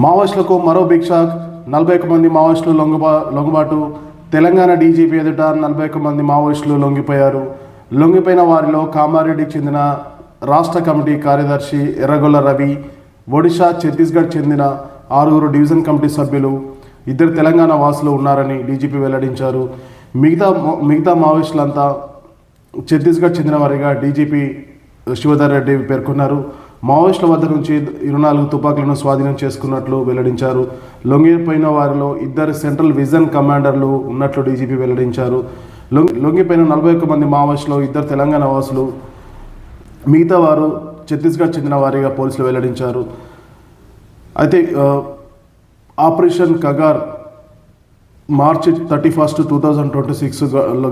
మావోయిస్టులకు మరో భిక్ష నలభై ఒక్క మంది మావోయిస్టులు లొంగుబా లొంగుబాటు. తెలంగాణ డీజీపీ ఎదుట నలభై ఒక్క మంది మావోయిస్టులు లొంగిపోయారు. లొంగిపోయిన వారిలో కామారెడ్డికి చెందిన రాష్ట్ర కమిటీ కార్యదర్శి ఎర్రగొల్ల రవి ఒడిశా ఛత్తీస్గఢ్ చెందిన ఆరుగురు డివిజన్ కమిటీ సభ్యులు ఇద్దరు తెలంగాణ వాసులు ఉన్నారని డీజీపీ వెల్లడించారు. మిగతా మిగతా మావోయిస్టులంతా ఛత్తీస్గఢ్ చెందిన వారిగా డీజీపీ శివధర్ రెడ్డి పేర్కొన్నారు. మావోయిస్టుల వద్ద నుంచి ఇరవై నాలుగు తుపాకులను స్వాధీనం చేసుకున్నట్లు వెల్లడించారు. లొంగిపోయిన వారిలో ఇద్దరు సెంట్రల్ విజన్ కమాండర్లు ఉన్నట్లు డీజీపీ వెల్లడించారు. లొంగి లొంగిపోయిన నలభై ఒక్క మంది మావోయిస్టులు ఇద్దరు తెలంగాణ వాసులు మిగతా వారు ఛత్తీస్గఢ్ చెందిన వారిగా పోలీసులు వెల్లడించారు. అయితే operation Kagar March thirty first two thousand twenty six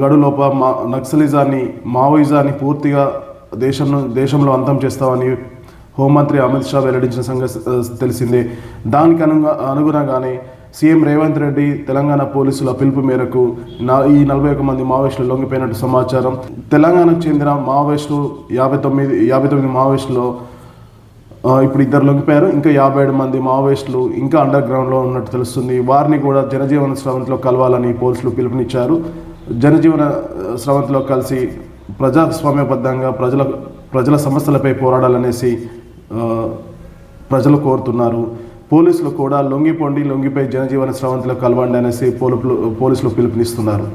గడులోప మా నక్సలిజాన్ని మావోయిజాన్ని పూర్తిగా దేశం దేశంలో అంతం చేస్తామని హోంమంత్రి అమిత్ షా వెల్లడించిన సంగతి తెలిసిందే. దానికి అనుగా అనుగుణంగానే సీఎం రేవంత్ రెడ్డి తెలంగాణ పోలీసుల పిలుపు మేరకు నా ఈ నలభై ఒక్క మంది మావోయిస్టులు లొంగిపోయినట్టు సమాచారం. తెలంగాణకు చెందిన మావోయిస్టులు యాభై తొమ్మిది యాభై తొమ్మిది మావోయిస్టులో ఇప్పుడు ఇద్దరు లొంగిపోయారు. ఇంకా యాభై ఏడు మంది మావోయిస్టులు ఇంకా అండర్ గ్రౌండ్లో ఉన్నట్టు తెలుస్తుంది. వారిని కూడా జనజీవన స్రవంతిలో కలవాలని పోలీసులు పిలుపునిచ్చారు. జనజీవన ఆ, స్రవంతిలో కలిసి ప్రజాస్వామ్యబద్ధంగా ప్రజల ప్రజల సమస్యలపై పోరాడాలనేసి ప్రజలు కోరుతున్నారు. పోలీసులు కూడా లొంగిపోండి లొంగిపోయి జనజీవన స్రవంతిలో కలవండి అనేసి పోలీసులు పోలీసులు పిలుపునిస్తున్నారు.